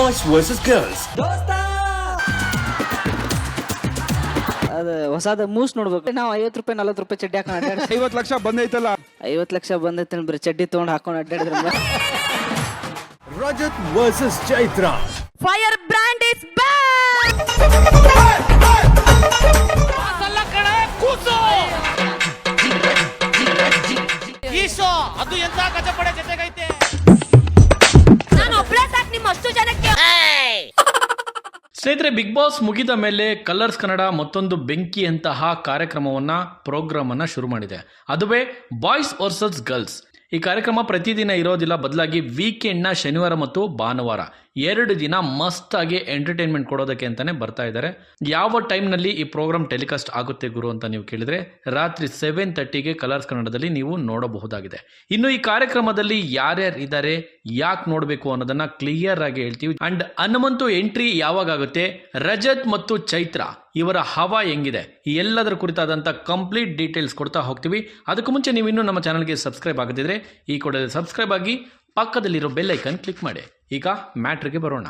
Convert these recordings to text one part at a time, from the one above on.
Boys vs Girls. ಅದು ಹೊಸದ ಮೂಸ್ ನೋಡ್ಬೇಕು. ನಾವು ಐವತ್ತು ರೂಪಾಯಿ ನಲ್ವತ್ತು ರೂಪಾಯಿ ಚಡ್ಡಿ ಹಾಕೊಂಡು ಅಡ್ಡಾಡ ಐವತ್ತು ಲಕ್ಷ ಬಂದೈತಲ್ಲ? ಐವತ್ತು ಲಕ್ಷ ಬಂದೈತೆ ಬರೀ ಚಡ್ಡಿ ತೊಗೊಂಡು ಹಾಕೊಂಡು ಅಡ್ಡಾಡಿದ್ರೆ Rajat versus Chaitra. Fire brand is back Big Boss ಮುಗಿದ ಮೇಲೆ ಕಲರ್ಸ್ ಕನ್ನಡ ಮತ್ತೊಂದು ಬೆಂಕಿಯಂತಹ ಕಾರ್ಯಕ್ರಮವನ್ನ ಪ್ರೋಗ್ರಾಮ್ ಅನ್ನ ಶುರು ಮಾಡಿದೆ. ಅದುವೇ ಬಾಯ್ಸ್ ವರ್ಸಸ್ ಗರ್ಲ್ಸ್. ಈ ಕಾರ್ಯಕ್ರಮ ಪ್ರತಿದಿನ ಇರೋದಿಲ್ಲ, ಬದಲಾಗಿ ವೀಕೆಂಡ್ನ ಶನಿವಾರ ಮತ್ತು ಭಾನುವಾರ. ಎರಡು ದಿನ ಮಸ್ತ್ ಆಗಿ ಎಂಟರ್ಟೈನ್ಮೆಂಟ್ ಕೊಡೋದಕ್ಕೆ ಅಂತಾನೆ ಬರ್ತಾ ಇದ್ದಾರೆ. ಯಾವ ಟೈಮ್ನಲ್ಲಿ ಈ ಪ್ರೋಗ್ರಾಮ್ ಟೆಲಿಕಾಸ್ಟ್ ಆಗುತ್ತೆ ಗುರು ಅಂತ ನೀವು ಕೇಳಿದ್ರೆ ರಾತ್ರಿ ಸೆವೆನ್ ತರ್ಟಿಗೆ ಕಲರ್ಸ್ ಕನ್ನಡದಲ್ಲಿ ನೀವು ನೋಡಬಹುದಾಗಿದೆ. ಇನ್ನು ಈ ಕಾರ್ಯಕ್ರಮದಲ್ಲಿ ಯಾರ್ಯಾರು ಇದ್ದಾರೆ, ಯಾಕೆ ನೋಡಬೇಕು ಅನ್ನೋದನ್ನ ಕ್ಲಿಯರ್ ಆಗಿ ಹೇಳ್ತೀವಿ. ಅಂಡ್ ಹನುಮಂತು ಎಂಟ್ರಿ ಯಾವಾಗ ಆಗುತ್ತೆ? ರಜತ್ ಮತ್ತು ಚೈತ್ರ, ಇವರ ಹವಾ ಹೆಂಗಿದೆ? ಈ ಎಲ್ಲದರ ಕುರಿತಾದಂಥ ಕಂಪ್ಲೀಟ್ ಡೀಟೇಲ್ಸ್ ಕೊಡ್ತಾ ಹೋಗ್ತೀವಿ. ಅದಕ್ಕೂ ಮುಂಚೆ ನೀವು ಇನ್ನೂ ನಮ್ಮ ಚಾನಲ್ಗೆ ಸಬ್ಸ್ಕ್ರೈಬ್ ಆಗದಿದ್ರೆ ಈ ಕೂಡಲೇ ಸಬ್ಸ್ಕ್ರೈಬ್ ಆಗಿ ಪಕ್ಕದಲ್ಲಿರೋ ಬೆಲ್ ಐಕನ್ ಕ್ಲಿಕ್ ಮಾಡಿ. ಈಗ ಮ್ಯಾಟ್ರಿಗೆ ಬರೋಣ.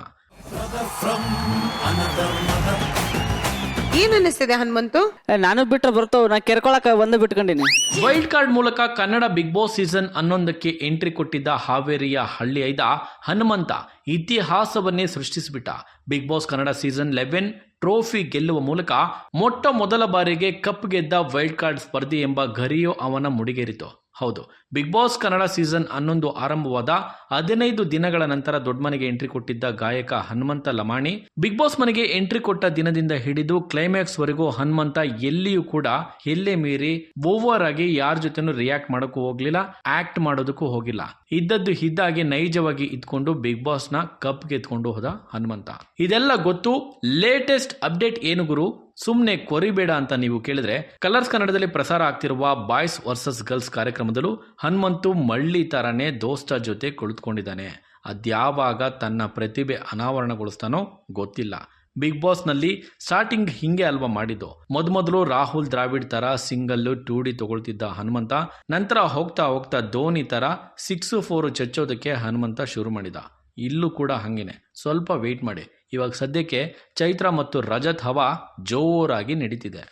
ಏನ್ ಅನ್ನಿಸ್ತಿದೆ ಹನುಮಂತು? ನಾನು ಬಿಟ್ರೆ ಬರ್ತಾವ ನಾ ಕೆರ್ಕೊಳಕ ಒಂದು ಬಿಟ್ಕೊಂಡಿನಿ. ವೈಲ್ಡ್ ಕಾರ್ಡ್ ಮೂಲಕ ಕನ್ನಡ ಬಿಗ್ ಬಾಸ್ ಸೀಸನ್ ಹನ್ನೊಂದಕ್ಕೆ ಎಂಟ್ರಿ ಕೊಟ್ಟಿದ್ದ ಹಾವೇರಿಯ ಹಳ್ಳಿ ಐದ ಹನುಮಂತ ಇತಿಹಾಸವನ್ನೇ ಸೃಷ್ಟಿಸಿಬಿಟ್ಟ. Big Boss Kannada season eleven trophy ಗೆಲ್ಲುವ ಮೂಲಕ ಮೊಟ್ಟ ಮೊದಲ ಬಾರಿಗೆ ಕಪ್ ಗೆದ್ದ ವೈಲ್ಡ್ ಕಾರ್ಡ್ ಸ್ಪರ್ಧಿ ಎಂಬ ಗರಿಯು ಅವನ ಮುಡಿಗೇರಿತು. ಹೌದು. ಬಿಗ್ ಬಾಸ್ ಕನ್ನಡ ಸೀಸನ್ ಹನ್ನೊಂದು ಆರಂಭವಾದ ಹದಿನೈದು ದಿನಗಳ ನಂತರ ದೊಡ್ಡ ಮನೆಗೆ ಎಂಟ್ರಿ ಕೊಟ್ಟಿದ್ದ ಗಾಯಕ ಹನುಮಂತ ಲಮಾಣಿ, ಬಿಗ್ ಬಾಸ್ ಮನೆಗೆ ಎಂಟ್ರಿ ಕೊಟ್ಟ ದಿನದಿಂದ ಹಿಡಿದು ಕ್ಲೈಮ್ಯಾಕ್ಸ್ ವರೆಗೂ ಹನುಮಂತ ಎಲ್ಲಿಯೂ ಕೂಡ ಎಲ್ಲೇ ಮೀರಿ ಓವರ್ ಆಗಿ ಯಾರ ಜೊತೆನೂ ರಿಯಾಕ್ಟ್ ಮಾಡೋಕ್ಕೂ ಹೋಗ್ಲಿಲ್ಲ ಆಕ್ಟ್ ಮಾಡೋದಕ್ಕೂ ಹೋಗಿಲ್ಲ. ಇದ್ದದ್ದು ಇದ್ದಾಗೆ ನೈಜವಾಗಿ ಇದ್ಕೊಂಡು ಬಿಗ್ ಬಾಸ್ನ ಕಪ್ ಗೆದ್ಕೊಂಡು ಹೋದ ಹನುಮಂತ. ಇದೆಲ್ಲ ಗೊತ್ತು ಲೇಟೆಸ್ಟ್ ಅಪ್ಡೇಟ್ ಏನು ಗುರು? ಸುಮ್ನೆ ಕೊರಿಬೇಡ ಅಂತ ನೀವು ಕೇಳಿದ್ರೆ ಕಲರ್ಸ್ ಕನ್ನಡದಲ್ಲಿ ಪ್ರಸಾರ ಆಗ್ತಿರುವ ಬಾಯ್ಸ್ ವರ್ಸಸ್ ಗರ್ಲ್ಸ್ ಕಾರ್ಯಕ್ರಮದಲ್ಲೂ ಹನುಮಂತು ಮಳ್ಳಿ ತರನೇ ದೋಸ್ತ ಜೊತೆ ಕುಳಿತುಕೊಂಡಿದ್ದಾನೆ. ಅದ್ಯಾವಾಗ ತನ್ನ ಪ್ರತಿಭೆ ಅನಾವರಣಗೊಳಿಸ್ತಾನೋ ಗೊತ್ತಿಲ್ಲ. ಬಿಗ್ ಬಾಸ್ನಲ್ಲಿ ಸ್ಟಾರ್ಟಿಂಗ್ ಹಿಂಗೆ ಅಲ್ವಾ ಮಾಡಿದ್ದು. ಮೊದಮೊದಲು ರಾಹುಲ್ ದ್ರಾವಿಡ್ ತರ ಸಿಂಗಲ್ ಟೂ ಡಿ ತಗೊಳ್ತಿದ್ದ ಹನುಮಂತ, ನಂತರ ಹೋಗ್ತಾ ಹೋಗ್ತಾ ಧೋನಿ ತರ ಸಿಕ್ಸ್ ಫೋರ್ ಚಚ್ಚೋದಕ್ಕೆ ಹನುಮಂತ ಶುರು ಮಾಡಿದ. ಇಲ್ಲೂ ಕೂಡ ಹಂಗೇನೆ. ಸ್ವಲ್ಪ ವೆಯ್ಟ್ ಮಾಡಿ. ಇವಾಗ ಸದ್ಯಕ್ಕೆ ಚೈತ್ರ ಮತ್ತು ರಜತ್ ಹವಾ ಜೋರಾಗಿ ನಡೀತಿದೆ.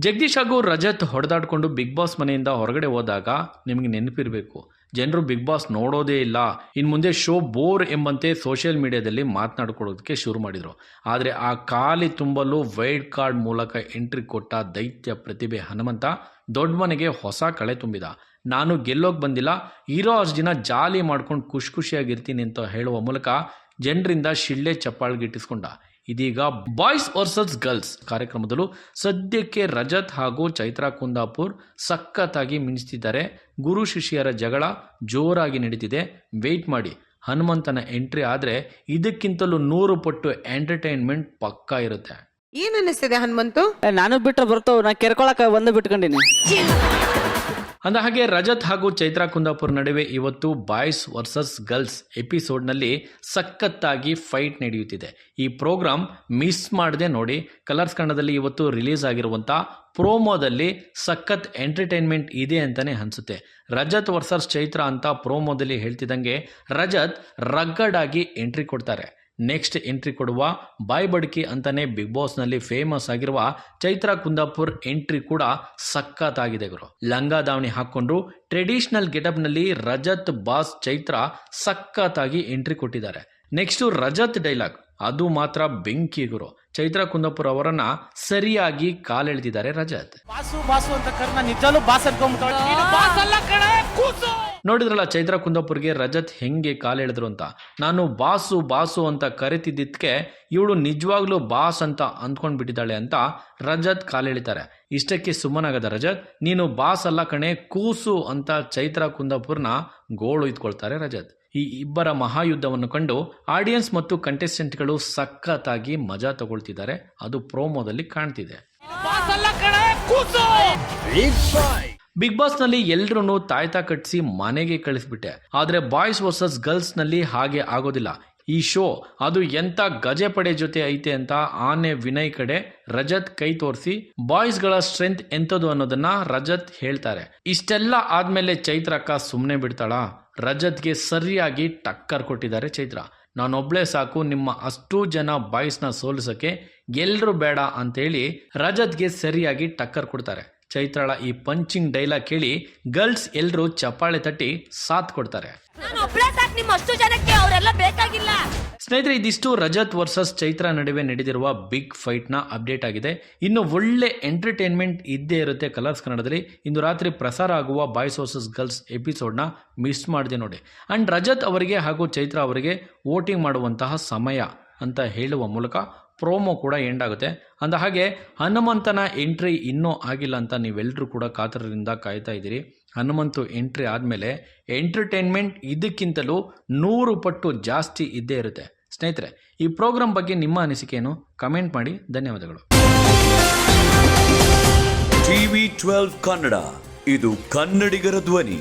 ಜಗದೀಶ್ ಹಾಗೂ ರಜತ್ ಹೊಡೆದಾಡ್ಕೊಂಡು ಬಿಗ್ ಬಾಸ್ ಮನೆಯಿಂದ ಹೊರಗಡೆ ಹೋದಾಗ ನಿಮಗೆ ನೆನಪಿರಬೇಕು. ಜನರು ಬಿಗ್ ಬಾಸ್ ನೋಡೋದೇ ಇಲ್ಲ. ಇನ್ನು ಮುಂದೆ ಶೋ ಬೋರ್ ಎಂಬಂತೆ ಸೋಷಿಯಲ್ ಮೀಡಿಯಾದಲ್ಲಿ ಮಾತನಾಡ್ಕೊಳ್ಳೋದಕ್ಕೆ ಶುರು ಮಾಡಿದರು. ಆದರೆ ಆ ಖಾಲಿ ತುಂಬಲು ವೈಲ್ಡ್ ಕಾರ್ಡ್ ಮೂಲಕ ಎಂಟ್ರಿ ಕೊಟ್ಟ ದೈತ್ಯ ಪ್ರತಿಭೆ ಹನುಮಂತ ದೊಡ್ಡ ಮನೆಗೆ ಹೊಸ ಕಳೆ ತುಂಬಿದ. ನಾನು ಗೆಲ್ಲೋಕೆ ಬಂದಿಲ್ಲ ಇರೋ ಅಷ್ಟು ದಿನ ಜಾಲಿ ಮಾಡ್ಕೊಂಡು ಖುಷಿ ಖುಷಿಯಾಗಿರ್ತೀನಿ ಅಂತ ಹೇಳುವ ಮೂಲಕ ಜನರಿಂದ ಶಿಳ್ಳೆ ಚಪ್ಪಾಳ್ಗಿಟ್ಟಿಸ್ಕೊಂಡ. ಇದೀಗ ಬಾಯ್ಸ್ ವರ್ಸಸ್ ಗರ್ಲ್ಸ್ ಕಾರ್ಯಕ್ರಮದಲ್ಲೂ ಸದ್ಯಕ್ಕೆ ರಜತ್ ಹಾಗೂ ಚೈತ್ರಾ ಕುಂದಾಪುರ್ ಸಖತ್ತಾಗಿ ಮಿಂಚ್ತಿದ್ದಾರೆ. ಗುರು ಶಿಷ್ಯರ ಜಗಳ ಜೋರಾಗಿ ನಡೀತಿದೆ. ವೆಯ್ಟ್ ಮಾಡಿ ಹನುಮಂತನ ಎಂಟ್ರಿ ಆದರೆ ಇದಕ್ಕಿಂತಲೂ ನೂರು ಪಟ್ಟು ಎಂಟರ್ಟೈನ್ಮೆಂಟ್ ಪಕ್ಕಾ ಇರುತ್ತೆ. ಏನ್ ಅನಿಸ್ತಿದೆ ಹನುಮಂತು? ನಾನು ಬಿಟ್ರೆ ಬರ್ತಾವ ನಾ ಕೆರ್ಕೊಳಕ ಒಂದು ಬಿಟ್ಕೊಂಡಿನಿ. ಅಂದ ಹಾಗೆ ರಜತ್ ಹಾಗೂ ಚೈತ್ರ ಕುಂದಾಪುರ್ ನಡುವೆ ಇವತ್ತು ಬಾಯ್ಸ್ ವರ್ಸಸ್ ಗರ್ಲ್ಸ್ ಎಪಿಸೋಡ್ನಲ್ಲಿ ಸಖತ್ತಾಗಿ ಫೈಟ್ ನಡೆಯುತ್ತಿದೆ. ಈ ಪ್ರೋಗ್ರಾಮ್ ಮಿಸ್ ಮಾಡದೆ ನೋಡಿ, ಕಲರ್ಸ್ ಕನ್ನಡದಲ್ಲಿ ಇವತ್ತು ರಿಲೀಸ್ ಆಗಿರುವಂಥ ಪ್ರೋಮೋದಲ್ಲಿ ಸಖತ್ ಎಂಟರ್ಟೈನ್ಮೆಂಟ್ ಇದೆ ಅಂತಾನೆ ಅನ್ಸುತ್ತೆ. ರಜತ್ ವರ್ಸಸ್ ಚೈತ್ರ ಅಂತ ಪ್ರೋಮೋದಲ್ಲಿ ಹೇಳ್ತಿದ್ದಂಗೆ ರಜತ್ ರಗ್ಗಡಾಗಿ ಎಂಟ್ರಿ ಕೊಡ್ತಾರೆ. ನೆಕ್ಸ್ಟ್ ಎಂಟ್ರಿ ಕೊಡುವ ಬಾಯ್ ಬಡ್ಕಿ ಅಂತಲೇ ಬಿಗ್ ಬಾಸ್ನಲ್ಲಿ ಫೇಮಸ್ ಆಗಿರುವ ಚೈತ್ರ ಕುಂದಾಪುರ್ ಎಂಟ್ರಿ ಕೂಡ ಸಖತ್ತಾಗಿದೆ ಗುರು. ಲಂಗ ದಾವಣಿ ಹಾಕ್ಕೊಂಡು ಟ್ರೆಡಿಷನಲ್ ಗೆಟಪ್ನಲ್ಲಿ ರಜತ್ ಬಾಸ್ ಚೈತ್ರ ಸಖತ್ತಾಗಿ ಎಂಟ್ರಿ ಕೊಟ್ಟಿದ್ದಾರೆ. ನೆಕ್ಸ್ಟ್ ರಜತ್ ಡೈಲಾಗ್ ಅದು ಮಾತ್ರ ಬೆಂಕಿ ಗುರು. ಚೈತ್ರ ಕುಂದಾಪುರ್ ಅವರನ್ನ ಸರಿಯಾಗಿ ಕಾಲೆಳೆದಿದ್ದಾರೆ ರಜತ್. ಬಾಸು ಬಾಸು ಅಂತ ಕರ್ನ ನಿಜಾಲು ಬಾಸ್ ನೋಡಿದ್ರಲ್ಲ ಚೈತ್ರ ಕುಂದಾಪುರ್ಗೆ ರಜತ್ ಹೆಂಗೆ ಕಾಲೆಳೆದ್ರು ಅಂತ? ನಾನು ಬಾಸು ಬಾಸು ಅಂತ ಕರಿತಿದ್ದಕ್ಕೆ ಇವಳು ನಿಜವಾಗ್ಲೂ ಬಾಸ್ ಅಂತ ಅಂದ್ಕೊಂಡ್ಬಿಟ್ಟಿದ್ದಾಳೆ ಅಂತ ರಜತ್ ಕಾಲೆಳಿತಾರೆ ಇಷ್ಟಕ್ಕೆ ಸುಮ್ಮನಾಗದ ರಜತ್ ನೀನು ಬಾಸ್ ಅಲ್ಲ ಕಣೆ ಕೂಸು ಅಂತ ಚೈತ್ರ ಕುಂದಾಪುರ್ನ ಗೋಳು ಇದ್ಕೊಳ್ತಾರೆ ರಜತ್. ಈ ಇಬ್ಬರ ಮಹಾಯುದ್ಧವನ್ನು ಕಂಡು ಆಡಿಯನ್ಸ್ ಮತ್ತು ಕಂಟೆಸ್ಟೆಂಟ್ಗಳು ಸಖತ್ತಾಗಿ ಮಜಾ ತಗೊಳ್ತಿದ್ದಾರೆ. ಅದು ಪ್ರೋಮೋದಲ್ಲಿ ಕಾಣ್ತಿದೆ. ಬಿಗ್ ಬಾಸ್ನಲ್ಲಿ ಎಲ್ರೂ ತಾಯ್ತಾ ಕಟ್ಟಿಸಿ ಮನೆಗೆ ಕಳಿಸ್ಬಿಟ್ಟೆ. ಆದ್ರೆ ಬಾಯ್ಸ್ ವರ್ಸಸ್ ಗರ್ಲ್ಸ್ನಲ್ಲಿ ಹಾಗೆ ಆಗೋದಿಲ್ಲ. ಈ ಶೋ ಅದು ಎಂತ ಗಜೆ ಪಡೆ ಜೊತೆ ಐತೆ ಅಂತ ಆನೆ ವಿನಯ್ ಕಡೆ ರಜತ್ ಕೈ ತೋರಿಸಿ ಬಾಯ್ಸ್ಗಳ ಸ್ಟ್ರೆಂತ್ ಎಂತದು ಅನ್ನೋದನ್ನ ರಜತ್ ಹೇಳ್ತಾರೆ. ಇಷ್ಟೆಲ್ಲ ಆದ್ಮೇಲೆ ಚೈತ್ರಕ್ಕ ಸುಮ್ಮನೆ ಬಿಡ್ತಾಳಾ. ರಜತ್ಗೆ ಸರಿಯಾಗಿ ಟಕ್ಕರ್ ಕೊಟ್ಟಿದ್ದಾರೆ ಚೈತ್ರ. ನಾನೊಬ್ಳೆ ಸಾಕು, ನಿಮ್ಮ ಅಷ್ಟು ಜನ ಬಾಯ್ಸ್ನ ಸೋಲಿಸಕ್ಕೆ ಎಲ್ಲರೂ ಬೇಡ ಅಂತೇಳಿ ರಜತ್ಗೆ ಸರಿಯಾಗಿ ಟಕ್ಕರ್ ಕೊಡ್ತಾರೆ. ಚೈತ್ರಳ ಈ ಪಂಚಿಂಗ್ ಡೈಲಾಗ್ ಕೇಳಿ ಗರ್ಲ್ಸ್ ಎಲ್ಲರೂ ಚಪ್ಪಾಳೆ ತಟ್ಟಿ ಸಾಥ್ ಕೊಡ್ತಾರೆ. ಸ್ನೇಹಿತರೆ ಇದಿಷ್ಟು ರಜತ್ ವರ್ಸಸ್ ಚೈತ್ರ ನಡುವೆ ನಡೆದಿರುವ ಬಿಗ್ ಫೈಟ್ನ ಅಪ್ಡೇಟ್ ಆಗಿದೆ. ಇನ್ನು ಒಳ್ಳೆ ಎಂಟರ್ಟೈನ್ಮೆಂಟ್ ಇದ್ದೇ ಇರುತ್ತೆ ಕಲರ್ಸ್ ಕನ್ನಡದಲ್ಲಿ. ಇಂದು ರಾತ್ರಿ ಪ್ರಸಾರ ಆಗುವ ಬಾಯ್ಸ್ ವರ್ಸಸ್ ಗರ್ಲ್ಸ್ ಎಪಿಸೋಡ್ನ ಮಿಸ್ ಮಾಡಿದೆ ನೋಡಿ. ಅಂಡ್ ರಜತ್ ಅವರಿಗೆ ಹಾಗೂ ಚೈತ್ರ ಅವರಿಗೆ ವೋಟಿಂಗ್ ಮಾಡುವಂತಹ ಸಮಯ ಅಂತ ಹೇಳುವ ಮೂಲಕ ಪ್ರೋಮೋ ಕೂಡ ಎಂಡ್ ಆಗುತ್ತೆ. ಅಂದ ಹಾಗೆ ಹನುಮಂತನ ಎಂಟ್ರಿ ಇನ್ನೂ ಆಗಿಲ್ಲ ಅಂತ ನೀವೆಲ್ಲರೂ ಕೂಡ ಕಾತರದಿಂದ ಕಾಯ್ತಾ ಇದ್ದೀರಿ. ಹನುಮಂತು ಎಂಟ್ರಿ ಆದಮೇಲೆ ಎಂಟರ್ಟೈನ್ಮೆಂಟ್ ಇದಕ್ಕಿಂತಲೂ ನೂರು ಪಟ್ಟು ಜಾಸ್ತಿ ಇದ್ದೇ ಇರುತ್ತೆ. ಸ್ನೇಹಿತರೆ, ಈ ಪ್ರೋಗ್ರಾಂ ಬಗ್ಗೆ ನಿಮ್ಮ ಅನಿಸಿಕೆಯನ್ನು ಕಮೆಂಟ್ ಮಾಡಿ. ಧನ್ಯವಾದಗಳು. ಟಿವಿ ಟ್ವೆಲ್ವ್ ಕನ್ನಡ, ಇದು ಕನ್ನಡಿಗರ ಧ್ವನಿ.